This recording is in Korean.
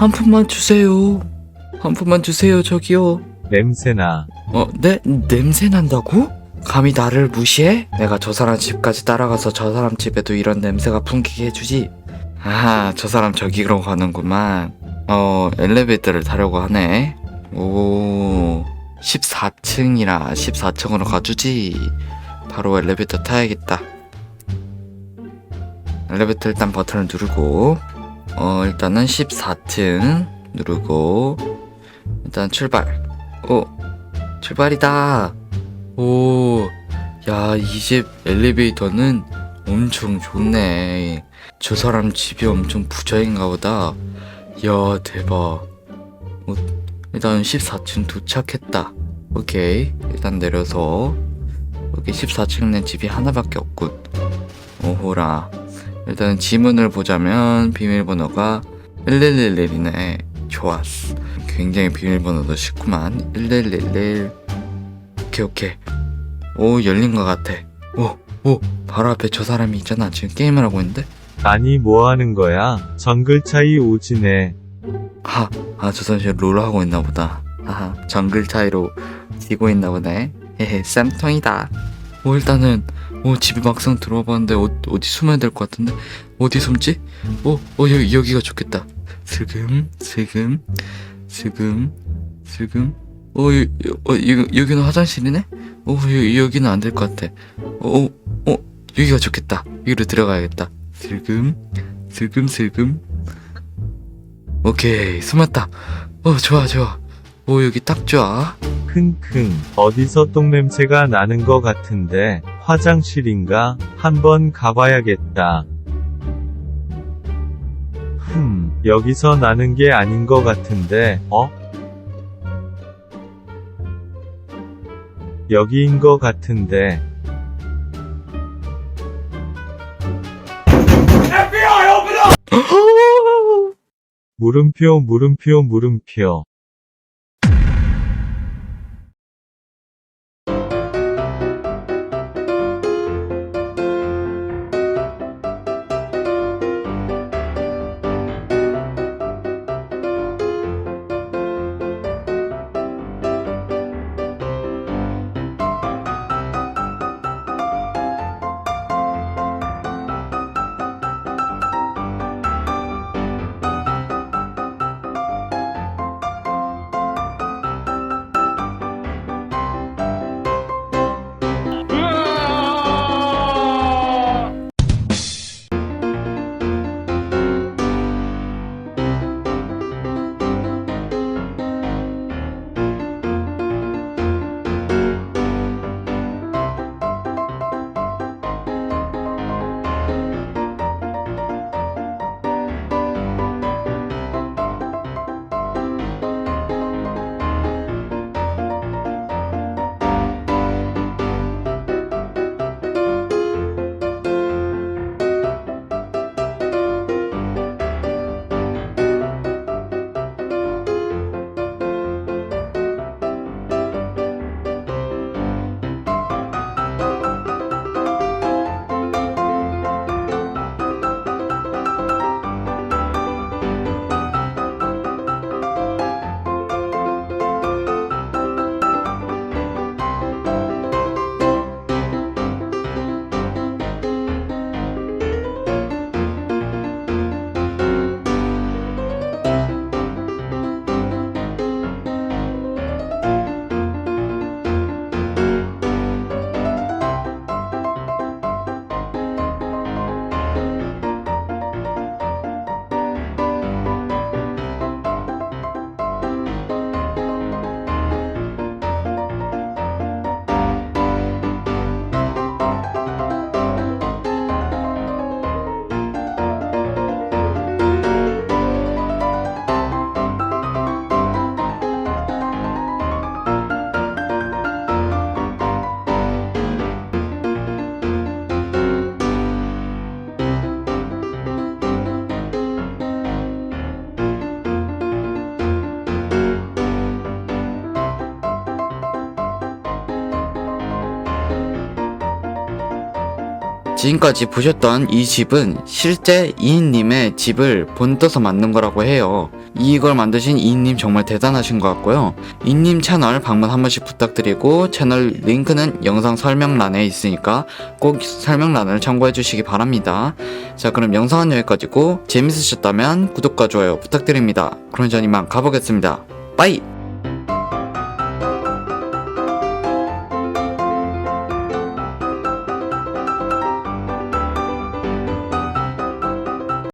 한 푼만 주세요. 한 푼만 주세요, 저기요. 냄새나. 어, 네? 냄새 난다고? 감히 나를 무시해? 내가 저 사람 집까지 따라가서 저 사람 집에도 이런 냄새가 풍기게 해주지. 아, 저 사람 저기로 가는구만. 어, 엘리베이터를 타려고 하네. 오, 14층이라 14층으로 가주지. 바로 엘리베이터 타야겠다. 엘리베이터 일단 버튼을 누르고, 어, 일단은 14층 누르고, 일단 출발. 어, 출발이다. 오, 야, 이 집 엘리베이터는 엄청 좋네. 저 사람 집이 엄청 부자인가 보다. 야, 대박. 어, 일단 14층 도착했다. 오케이. 일단 내려서. 여기 14층 내 집이 하나밖에 없군. 오호라. 일단 지문을 보자면 비밀번호가 1111이네. 좋았어. 굉장히 비밀번호도 쉽구만. 1111. 오케이, 오케이. 오, 열린 것 같아. 오, 오, 바로 앞에 저 사람이 있잖아. 지금 게임을 하고 있는데? 아니 뭐 하는 거야? 정글 차이 오지네. 하, 아, 저 사람 지금 롤 하고 있나 보다. 하하, 정글 차이로 지고 있나 보네. 헤헤, 쌈통이다. 오, 일단은, 오, 집에 막상 들어와 봤는데, 어, 어디 숨어야 될 것 같은데? 어디 숨지? 오, 어, 여기, 여기가 좋겠다. 슬금, 슬금, 슬금, 슬금. 어, 여, 여, 어, 여기, 여기는 화장실이네? 오, 여, 여기는 안 될 것 같아. 어, 어, 어, 여기가 좋겠다. 여기로 들어가야겠다. 슬금, 슬금, 슬금. 오케이, 숨었다. 어, 좋아, 좋아. 오, 여기 딱 좋아. 킁킁. 어디서 똥냄새가 나는 거 같은데 화장실인가? 한번 가봐야겠다. 흠, 여기서 나는 게 아닌 거 같은데, 어? 여기인 거 같은데. 물음표 물음표 물음표. 지금까지 보셨던 이 집은 실제 이인님의 집을 본떠서 만든 거라고 해요. 이걸 만드신 이인님 정말 대단하신 것 같고요. 이님 채널 방문 한 번씩 부탁드리고 채널 링크는 영상 설명란에 있으니까 꼭 설명란을 참고해 주시기 바랍니다. 자 그럼 영상은 여기까지고 재밌으셨다면 구독과 좋아요 부탁드립니다. 그럼 전 이만 가보겠습니다. 빠이!